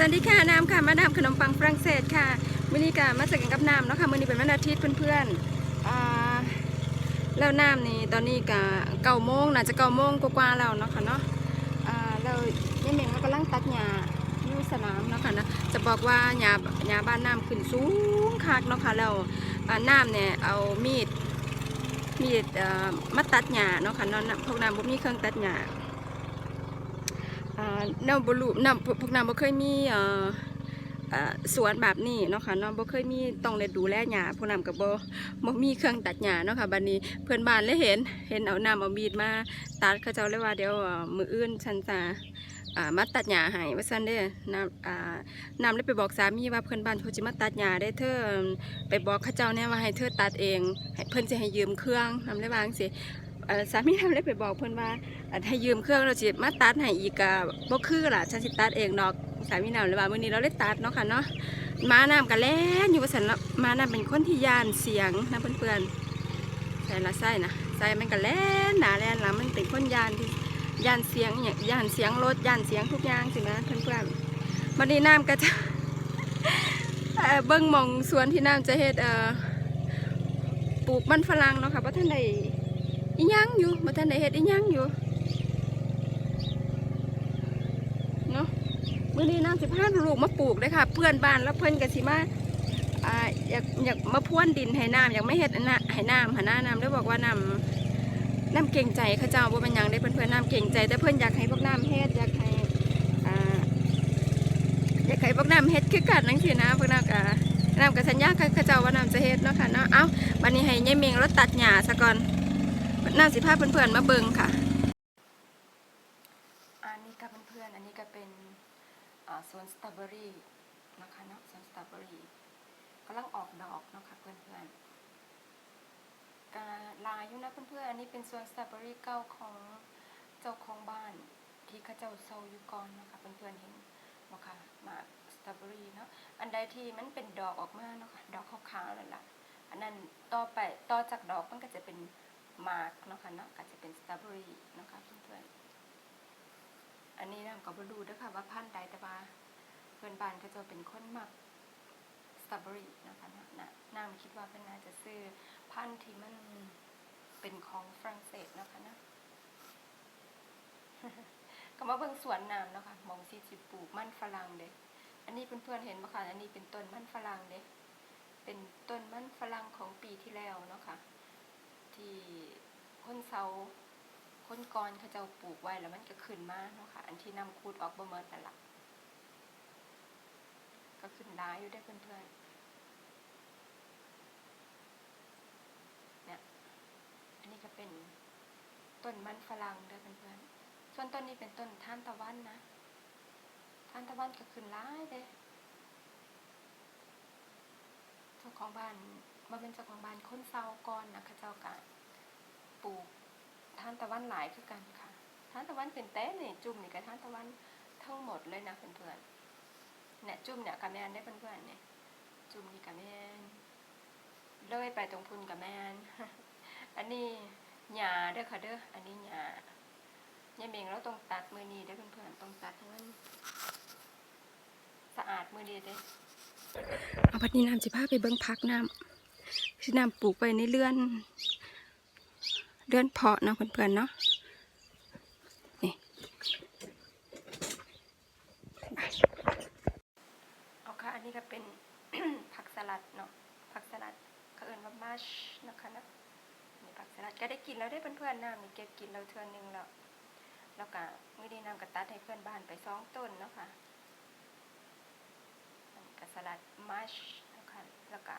สวัสดีค่ะน้ำค่ะมาดามขนมปังฝรั่งเศสค่ะวันนี้ก็มาจากกันกับน้ำเนาะค่ะวันนี้เป็นวันอาทิตย์เพื่อนๆแล้วน้ำนี่ตอนนี้ก็เก้าโมงน่าจะเก้าโมงกว่าๆแล้วเนาะค่ะเนาะอ่าแล้วนี่เมงมันกำลังตัดหญ้าอยู่สนามเนาะค่ะนะจะบอกว่าหญ้าหญ้าบ้านน้ำขึ้นสูงคักเนาะค่ะแล้วอ่าน้ำเนี่ยเอามีดมีดมาตัดหญ้าเนาะค่ะเนาะน้ำพวกน้ำบ่มีเครื่องตัดหญ้า น้ำบรูน้ำพวกน้ำบ่เคยมีสวนแบบนี้เนาะค่ะเนาะบ่เคยมีต้องได้ดูแลหญ้าพวกน้ำก็บ่บ่มีเครื่องตัดหญ้าเนาะค่ะบัดนี้เพื่อนบ้านเลยเห็น เห็นเอาน้ำเอามีดมาตัดเขาเจ้าเลยว่าเดี๋ยวมืออื่นฉันจะอ่ามาตัดหญ้าให้ว่าซั่นเด้น้ำน้ำเลยไปบอกสามีว่าเพื่อนบ้านเขาสิมาตัดหญ้าได้เธอไปบอกเขาเจ้าเนี่ยว่าให้เธอตัดเองเพิ่อนสิให้ยืมเครื่องน้ำเลยวางซี่เอ่อ สามีน้ำเลยไปบอกเพิ่อนว่าให้ยืมเครื่องเราสิมาตัดให้อีกกะบ่คือล่ะฉันสิตัดเองดอกสามีน้ำเลยว่ามื้อนี้เราได้ตัดเนาะค่ะเนาะมาน้ำกันแล้วอยู่ว่าซั่นเนาะมาน้ำเป็นคนที่ยานเสียงนะเพื่อนๆใส่ละไส้นะใส่มันก็แล่นหนาแลนหละมันเป็นคนยานที่ยานเสียงเนี่ยย่านเสียงรถยานเสียงทุกอย่างสินะเพื่อนๆวันนี้น้ำก็จะเบิ่งมองสวนที่น้ำจะเฮ็ดปลูกมันฝรั่งเนาะค่ะเพราะท่านใด อีหยังอยู่บ่ทันได้เฮ็ดอีหยังอยู่เนาะมื้อนี้นางสิพาลูกมาปลูกเลยค่ะ เพื่อนบ้านแล้วเพิ่นก็สิมาอ่าอยากอยากมาพ่วนดินให้น้ำอยากไม่เฮ็ดอันน่ะให้น้ำหาหน้าน้ำได้บอกว่าน้ำน้ำเก่งใจเขาเจ้าบ่เป็นหยังได้เพื่อนๆน้ำเก่งใจ แต่เพิ่นอยากให้พวกน้ำเฮ็ดอยากให้อ่าอยากให้พวกน้ำเฮ็ดคือกันจังซี่นะพวกน้ำก็น้ำก็สัญญาเขาเจ้าว่าน้ำจะเฮ็ดเนาะค่ะเนาะ เอ้าบัดนี้ให้ยายเมงรถตัดหญ้าซะก่อน น่าสิพาเพื่อนๆมาเบิงค่ะ อันนี้ก็เพื่อนๆอันนี้ก็เป็นสวนสตรอเบอรี่นะคะเนาะสวนสตรอเบอรี่กำลังออกดอกเนาะค่ะเพื่อนๆกาลายอยู่นะเพื่อนๆอันนี้เป็นสวนสตรอเบอรี่เก่าของเจ้าของบ้านที่เขาเจ้าเซยู่ก่อนนะคะเพื่อนๆเห็นเนะค่ะมาสตรอเบอรี่เนาะอันใดที่มันเป็นดอกออกมาเนาะค่ะดอกขาวๆนั่นแหละอันนั้นต่อไปต่อจากดอกมันก็จะเป็น มาร์กนะคะเนาะก็จะเป็นสตรอเบอรี่นะคะเพื่อนๆอันนี้นะก็บ่รู้เด้วยค่ะว่าพันธุ์ใดแต่ว่าเพื่อนบ้านก็จะเป็นคนมักสตรอเบอรี่นะคะเนาะน้ำคิดว่าเป็นน่าจะซื้อพันธุ์ที่มันเป็นของฝรั่งเศสนะคะเนาะก็มาเบิ่งสวนน้ำเนาะค่ะมองซีจิปลูกมันฝรั่งเด้อันนี้เพื่อนๆเห็นบ่คะอันนี้เป็นต้นมันฝรั่งเด้เป็นต้นมันฝรั่งของปีที่แล้วเนาะค่ะ ที่คนเซาคนกรเขาจะปลูกไว้แล้วมันก็ขึ้นมาเนาะค่ะ อันที่นำคูดออกบ่เมิดนั่นละก็ขึ้นร้ายอยู่ได้อเพื่อนๆเนี่ย อันนี้ก็เป็นต้นมันฝรั่งเด้อเพื่อนๆ ส่วนต้นนี้เป็นต้นท่านตะวันนะท่านตะวันก็ขึ้นร้ายเด้เจ้าของบ้าน มาเป็นเจ้าของบ้านคนเซาก่อนนะเขาเจ้ากะปลูกทานตะวันหลายคือกันค่ะทานตะวันเป็นแต้นี่จุ่มนี่กับทานตะวันทั้งหมดเลยนะเพื่อนๆเนี่ยจุ่มเนี่ยกับแมนได้เพื่อนๆเนี่ยจุ่มนี่กับแมนเลยไปตรงพุนกับแมนอันนี้หญ้าเด้อค่ะเด้ออันนี้หญ้าเนี่ยเมงเราต้องตัดมือนีได้เพื่อนๆต้องตัดให้มันสะอาดมือนีเด้อเอาพัดนี้น้ำสิพาไปเบิ้งพักน้ำ ที่น้ำปลูกไปในเรือนเดือนเพาะเนาะเพื่อนๆเนาะนี่เอาค่ะอันนี้ก็เป็นผักสลัดเนาะผักสลัดเขาเอิญว่ามัชนะคะนะนี่ผักสลัดก็ได้กินแล้วได้เพื่อนๆน้ำมีเก็บกินแล้วเทือนหนึงแล้วแล้วก็มื่อนี้นำก็ตัดให้เพื่อนบ้านไปสองต้นเนาะค่ะอันนี้ก็สลัดมัชนะคะแล้วก็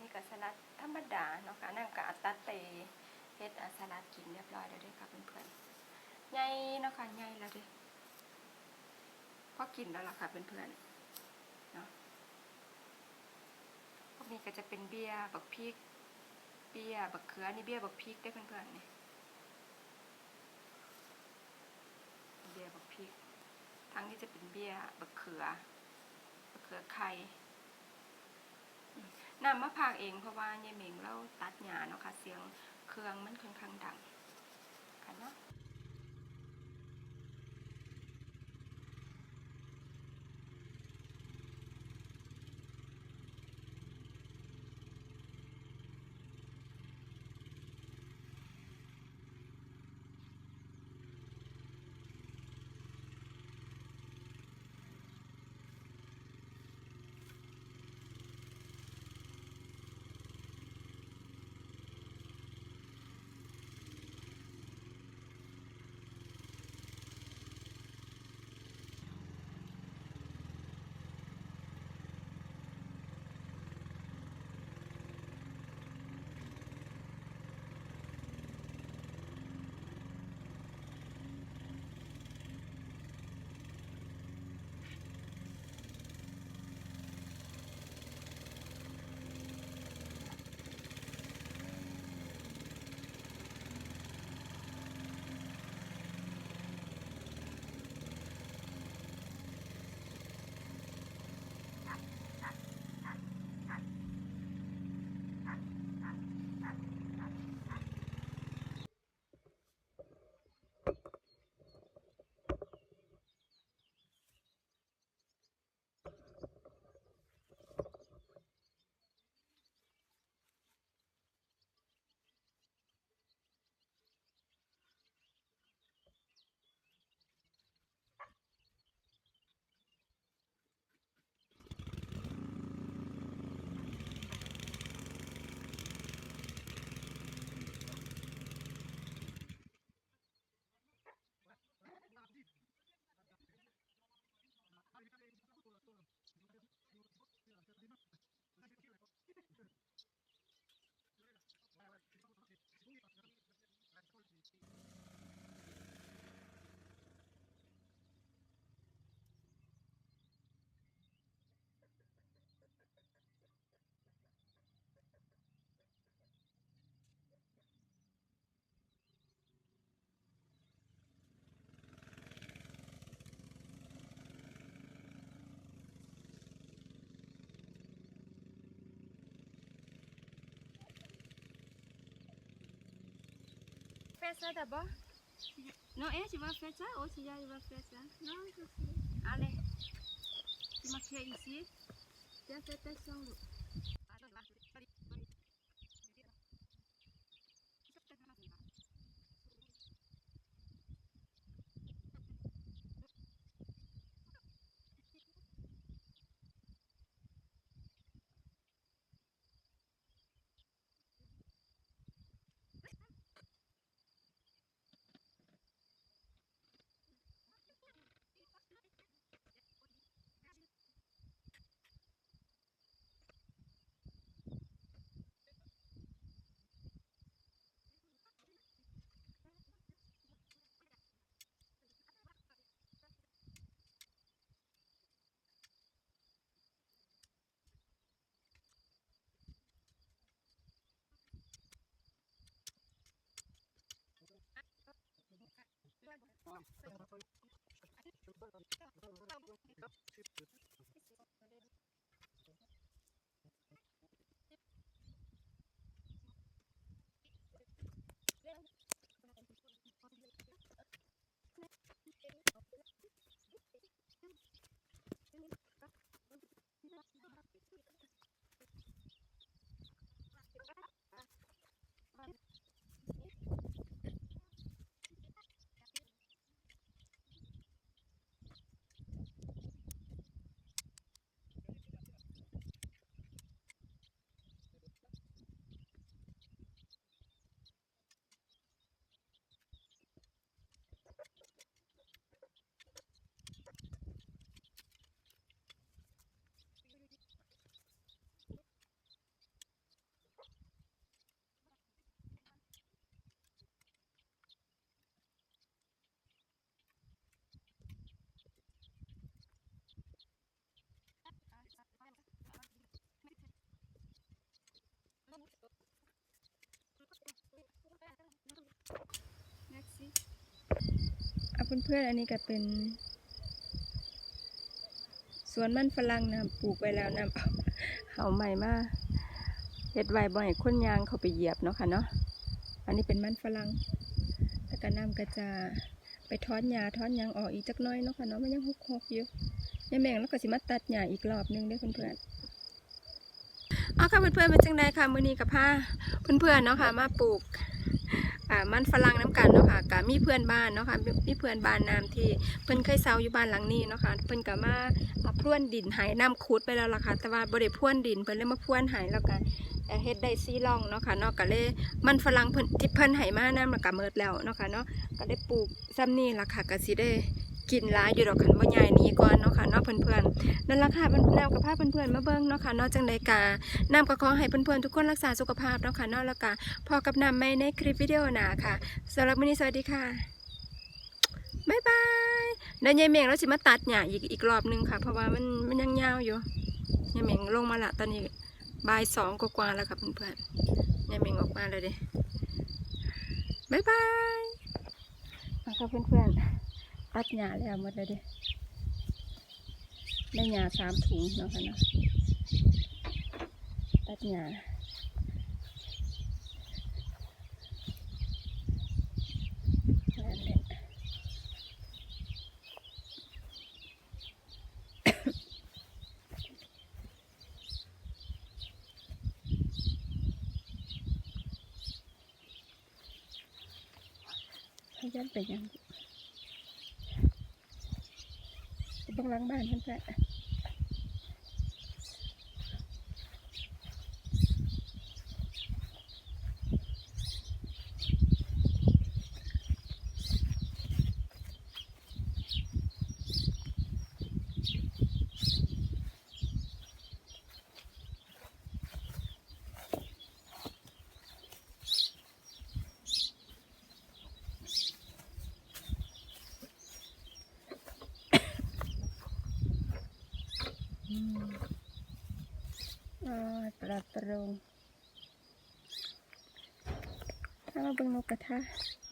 นี่ก็สลัดธรรมดาเนาะค่ะนั่นก็อัตตัดไปเฮ็ดสลัดกินเรียบร้อยแล้วด้อค่ะเพื่อนๆใหญ่เนาะค่ะใหญ่แล้วด้อพอกินแล้วล่ะค่ะเพื่อนๆเนาะพวกนี้ก็จะเป็นเบียร์บักพริกเบียร์บักเขือนี่เบียร์บักพริกได้เพื่อนๆนี่เบียร์บักพริกทั้งนี้จะเป็นเบียร์บักเขือบักเขือไข่ นำมาพากเองเพราะว่ายายเหม่งเราตัดหญ้าเนาะค่ะเสียงเครื่องมันค่อนข้างดัง faire ça d'abord Non, eh, tu vas faire ça ou tu vas faire ça Non, je sais. Allez, tu m'as ici. Tiens, fais attention. Lou. Tamam. เพื่อนๆ อันนี้ก็เป็นสวนมันฝรั่งนะปลูกไว้แล้วนะเอาใหม่มาเฮ็ดไว้บ่ให้นยางเขาไปเหยียบเนาะค่ะเนาะ อันนี้เป็นมันฝรั่งแล้วก็น้ำก็จะไปทอนหญ้าทอนยางออกอีกจักน้อยเนาะค่ะเนาะมันยังหกๆอยู่ยายแมงแล้วก็สิมาตัดหญ้าอีกรอบหนึงเด้อเพื่อนๆเอาค่ะเพื่อนๆเป็นจังไดค่ะมื้อนี้กับพาเพื่อนๆเนาะค่ะมาปลูก มันฝรั่งน้ำกันเนาะค่ะกับมีเพื่อนบ้านเนาะค่ะมีมีเพื่อนบ้านน้ำที่เพิ่นเคยเซาอยู่บ้านหลังนี้เนาะค่ะเพิ่นก็มามาพรวนดินหายน้ำคูดไปแล้วล่ะค่ะ แต่ว่าบริพรวนดินเพิ่นเลยมาพรวนหายแล้วกันเฮ็ดได้ซี่ร่องเนาะค่ะเนาะก็เลยมันฝรั่งเพิ่นที่เพิ่นให้มาน้ำมันก็เมิดแล้วเนาะค่ะเนาะก็ได้ปลูกซ้ำนี่ล่ะค่ะก็สิได้ กินหลายอยู่ดอกคันบ่ใหญ่นี้ก่อนเนาะค่ะเนาะเพื่อนๆนั่นละค่ะนแนวกับพาเพื่อนๆมาเบิ่งเนาะค่ะนาะจังไดกาน้ำก็ขอให้เพื่อนๆทุกคนรักษาสุขภาพเนาะค่ะนาะแล้วก็พอกับนำไม่ในคลิปวิดีโอหนาค่ะสำหรับวันนี้สวัสดีค่ะบ๊ายบายเดี๋ยวยายเมงเราจะมาตัดหญ้าอีกอีกรอบหนึงค่ะ เพราะว่ามันมันยังยาวอยู่ยายเมงลงมาละตอนนี้บ่ายสองกว่าแล้วค่ะเพื่อนๆยายเมงออกมาเลยด้บ๊ายบายมาค่ะเพื่อนๆ ตัดหญ้าแล้วหมดเลยเด้ได้หญ้าสามถุงเนาะค่ะเนาะตัดหญ้านั่นแหละให้ยันไปยัง ต้องหลังบ้านเพื่อนแหละอ๋อปลาประงถ้ามาเบิ่ง นกกระทะ